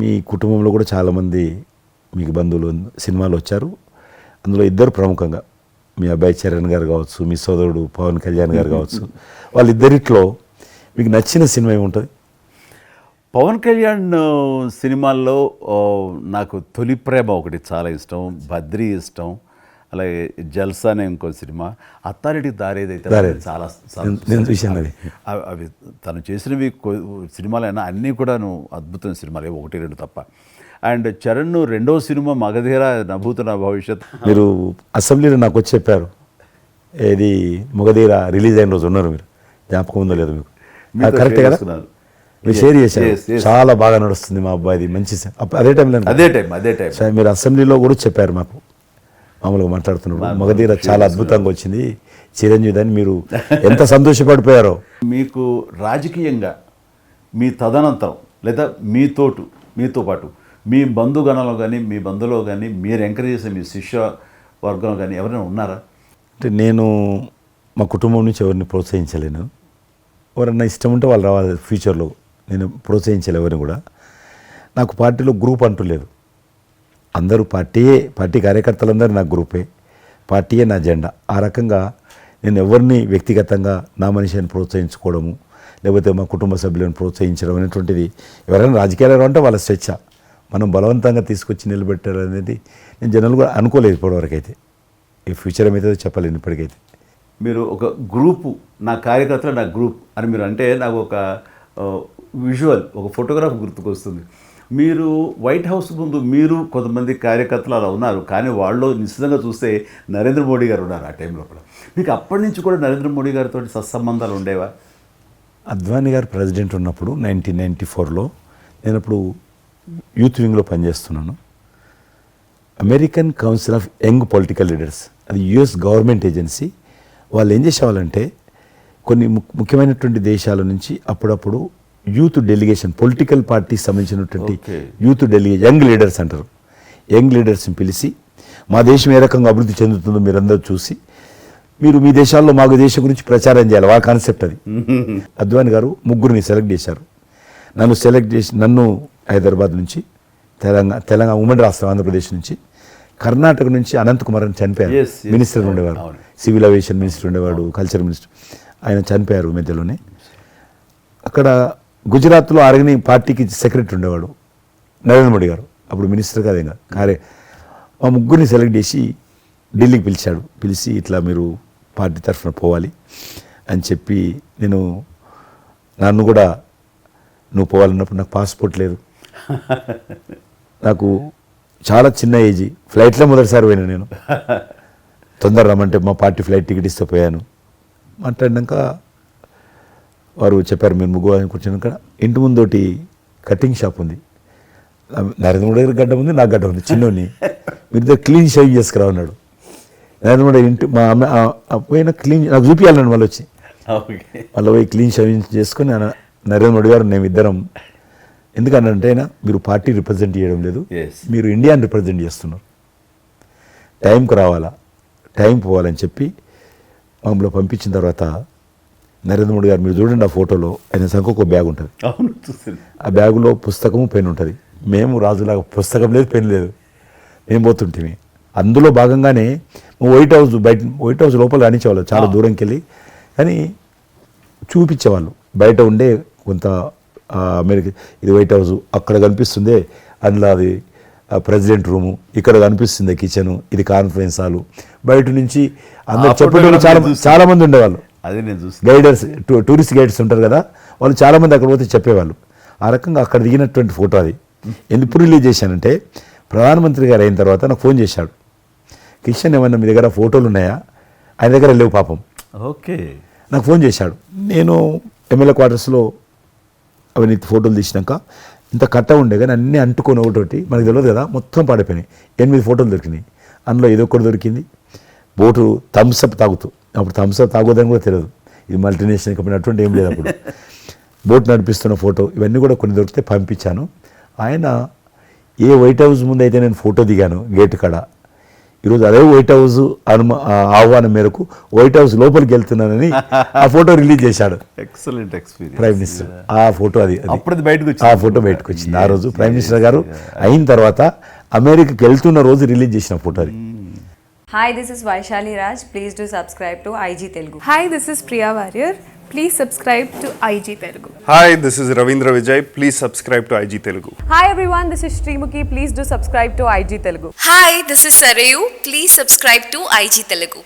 మీ కుటుంబంలో కూడా చాలామంది మీకు బంధువులు సినిమాలు వచ్చారు అందులో ఇద్దరు ప్రముఖంగా మీ అబ్బాయి చరణ్ గారు కావచ్చు మీ సోదరుడు పవన్ కళ్యాణ్ గారు కావచ్చు వాళ్ళిద్దరిట్లో మీకు నచ్చిన సినిమా ఏముంటుంది పవన్ కళ్యాణ్ సినిమాల్లో నాకు తొలి ప్రేమ ఒకటి చాలా ఇష్టం బద్రి ఇష్టం అలాగే జల్సా అనే ఇంకో సినిమా అథారిటీ దారేదైతే చాలా నేను అవి అవి తను చేసినవి సినిమాలైనా అన్నీ కూడాను అద్భుతమైన సినిమాలు ఒకటి రెండు తప్ప అండ్ చరణ్ రెండో సినిమా మగధీర నా భవిష్యత్ మీరు అసెంబ్లీలో నాకు వచ్చి చెప్పారు ఇది మగధీర రిలీజ్ అయిన రోజు ఉన్నారు మీరు జ్ఞాపకం ఉందో లేదు మీకు కరెక్ట్ కదా మీరు షేర్ చేశారు చాలా బాగా నడుస్తుంది మా అబ్బాయి మంచి అదే టైంలో అదే టైం అదే టైం మీరు అసెంబ్లీలో కూడా చెప్పారు మాకు మామూలుగా మాట్లాడుతున్నాడు మగధీర చాలా అద్భుతంగా వచ్చింది చిరంజీవి అని మీరు ఎంత సంతోషపడిపోయారో మీకు రాజకీయంగా మీ తదనంతరం లేదా మీతోటు మీతో పాటు మీ బంధుగణంలో కానీ మీ బంధులో కానీ మీరు ఎంకరేజ్ చేసే మీ శిష్య వర్గంలో కానీ ఎవరైనా ఉన్నారా అంటే నేను మా కుటుంబం నుంచి ఎవరిని ప్రోత్సహించలేను ఎవరన్నా ఇష్టం ఉంటే వాళ్ళు రావాలి ఫ్యూచర్లో నేను ప్రోత్సహించలే ఎవరిని కూడా నాకు పార్టీలో గ్రూప్ అంటూ లేదు అందరూ పార్టీయే పార్టీ కార్యకర్తలందరూ నా గ్రూపే పార్టీయే నా జెండా ఆ రకంగా నేను ఎవరిని వ్యక్తిగతంగా నా మనిషిని ప్రోత్సహించుకోవడము లేకపోతే మా కుటుంబ సభ్యులను ప్రోత్సహించడం అనేటువంటిది ఎవరైనా రాజకీయాలు అంటే వాళ్ళ స్వేచ్ఛ మనం బలవంతంగా తీసుకొచ్చి నిలబెట్టారు అనేది నేను జనరల్ కూడా అనుకోలేదు ఇప్పటివరకు అయితే ఈ ఫ్యూచర్ ఏమైతే చెప్పలేను ఇప్పటికైతే మీరు ఒక గ్రూపు నా కార్యకర్తలు నా గ్రూప్ అని మీరు అంటే నాకు ఒక విజువల్ ఒక ఫోటోగ్రాఫ్ గుర్తుకొస్తుంది మీరు వైట్ హౌస్ ముందు మీరు కొంతమంది కార్యకర్తలు అలా ఉన్నారు కానీ వాళ్ళు నిశ్చితంగా చూస్తే నరేంద్ర మోడీ గారు ఉన్నారు ఆ టైం లోపల మీకు అప్పటి నుంచి కూడా నరేంద్ర మోడీ గారితో సత్సంబంధాలు ఉండేవా అద్వానీ గారు ప్రెసిడెంట్ ఉన్నప్పుడు నైన్టీన్ నైంటీ ఫోర్లో నేను అప్పుడు యూత్ వింగ్లో పనిచేస్తున్నాను American council of young political leaders అది యుఎస్ గవర్నమెంట్ ఏజెన్సీ వాళ్ళు ఏం చేసేవాళ్ళంటే కొన్ని ముఖ్యమైనటువంటి దేశాల నుంచి అప్పుడప్పుడు యూత్ డెలిగేషన్ పొలిటికల్ పార్టీ సంబంధించినటువంటి యూత్ డెలిగేషన్ యంగ్ లీడర్స్ అంటారు యంగ్ లీడర్స్ని పిలిచి మా దేశం ఏ రకంగా అభివృద్ధి చెందుతుందో మీరందరూ చూసి మీరు మీ దేశాల్లో మాకు దేశం గురించి ప్రచారం చేయాలి ఆ కాన్సెప్ట్ అది అద్వాని గారు ముగ్గురిని సెలెక్ట్ చేశారు నన్ను సెలెక్ట్ చేసి నన్ను హైదరాబాద్ నుంచి తెలంగాణ తెలంగాణ ఉమ్మడి రాష్ట్రం ఆంధ్రప్రదేశ్ నుంచి కర్ణాటక నుంచి అనంత్ కుమార్ అని చనిపోయారు మినిస్టర్ ఉండేవారు సివిల్ అవియేషన్ మినిస్టర్ ఉండేవాడు కల్చర్ మినిస్టర్ ఆయన చనిపోయారు మధ్యలోనే అక్కడ గుజరాత్లో ఆర్గనిక్ పార్టీకి సెక్రటరీ ఉండేవాడు నరేంద్ర మోడీ గారు అప్పుడు మినిస్టర్ కాదు కానీ కార్య మా ముగ్గురిని సెలెక్ట్ చేసి ఢిల్లీకి పిలిచాడు పిలిచి ఇట్లా మీరు పార్టీ తరఫున పోవాలి అని చెప్పి నేను నన్ను కూడా నువ్వు పోవాలన్నప్పుడు నాకు పాస్పోర్ట్ లేదు నాకు చాలా చిన్న ఏజీ ఫ్లైట్లో మొదటిసారి పోయినా నేను తొందర రమ్మంటే మా పార్టీ ఫ్లైట్ టికెట్ ఇస్తే పోయాను మాట్లాడినాక వారు చెప్పారు మీరు ముగ్గు అని కూర్చుని ఇక్కడ ఇంటి ముందోటి కటింగ్ షాప్ ఉంది నరేంద్ర మోడీ గడ్డ ఉంది నాకు గడ్డ ఉంది చిన్నోని మీరు క్లీన్ షేవ్ చేసుకురా అన్నాడు నరేంద్ర మోడీ ఇంటి మా అమ్మ పోయిన క్లీన్ నాకు చూపించాలని మళ్ళీ వచ్చి మళ్ళీ పోయి క్లీన్ షేవింగ్ చేసుకుని నరేంద్ర మోడీ గారు మేమిద్దరం అయినా మీరు పార్టీ రిప్రజెంట్ చేయడం లేదు మీరు ఇండియాని రిప్రజెంట్ చేస్తున్నారు టైంకు రావాలా టైం పోవాలని చెప్పి మమ్మల్ని పంపించిన తర్వాత నరేంద్ర మోడీ గారు మీరు చూడండి ఆ ఫోటోలో ఆయన సంఖ్య ఒక బ్యాగ్ ఉంటుంది ఆ బ్యాగులో పుస్తకము పెన్ ఉంటుంది మేము రాజులాగా పుస్తకం లేదు పెన్ లేదు మేము పోతుంటే అందులో భాగంగానే వైట్ హౌస్ బయట వైట్ హౌస్ లోపల రాణించేవాళ్ళు చాలా దూరంకి వెళ్ళి కానీ చూపించేవాళ్ళు బయట ఉండే కొంత అమెరికా ఇది వైట్ హౌస్ అక్కడ కనిపిస్తుంది అందులో అది ప్రెసిడెంట్ రూము ఇక్కడ కనిపిస్తుంది కిచెను ఇది కాన్ఫరెన్స్ హాలు బయట నుంచి అందరు చెప్పేటోళ్ళు చాలా చాలామంది ఉండేవాళ్ళు అదే నేను చూసి గైడర్స్ టూరిస్ట్ గైడ్స్ ఉంటారు కదా వాళ్ళు చాలామంది అక్కడ పోతే చెప్పేవాళ్ళు ఆ రకంగా అక్కడ దిగినటువంటి ఫోటో అది ఎందుకు రిలీజ్ చేశానంటే ప్రధానమంత్రి గారు అయిన తర్వాత నాకు ఫోన్ చేశాడు కిషన్ ఏమన్నా మీ దగ్గర ఫోటోలు ఉన్నాయా ఆయన దగ్గర లేవు పాపం ఓకే నాకు ఫోన్ చేశాడు నేను ఎమ్మెల్యే క్వార్టర్స్లో అవి ఫోటోలు తీసినాక ఇంత కట్ట ఉండే కానీ అన్నీ అంటుకొని ఒకటి మనకు తెలియదు కదా మొత్తం పాడిపోయినాయి ఎనిమిది ఫోటోలు దొరికినాయి అందులో ఏదో ఒకటి దొరికింది బోటు థమ్స్అప్ తాగుతూ అప్పుడు అప్ తాగోదని కూడా తెలియదు ఇది మల్టీనేషనల్ కంపెనీ అటువంటి ఏం లేదు అప్పుడు బోట్ నడిపిస్తున్న ఫోటో ఇవన్నీ కూడా కొన్ని దొరికితే పంపించాను ఆయన ఏ వైట్ హౌస్ ముందు అయితే నేను ఫోటో దిగాను గేట్ కాడ ఈరోజు అదే వైట్ హౌస్ అను ఆహ్వానం మేరకు వైట్ హౌస్ లోపలికి వెళ్తున్నానని ఆ ఫోటో రిలీజ్ చేశాడు ఎక్సలెంట్ ఎక్స్పీరియన్స్ ప్రైమ్ మినిస్టర్ ఆ ఫోటో అది అప్పుడు బయటకు వచ్చింది ఆ ఫోటో బయటకు వచ్చింది ఆ రోజు ప్రైమ్ మినిస్టర్ గారు అయిన తర్వాత అమెరికాకి వెళ్తున్న రోజు రిలీజ్ చేసిన ఫోటో అది hmm. Hi, this is Vaishali Raj. Please do subscribe to IG Telugu. Hi, this is Priya Warrior. Please subscribe to IG Telugu. Hi, this is Ravindra Vijay. Please subscribe to IG Telugu. Hi everyone, this is Srimukhi. Please do subscribe to IG Telugu. Hi, this is Sarayu. Please subscribe to IG Telugu.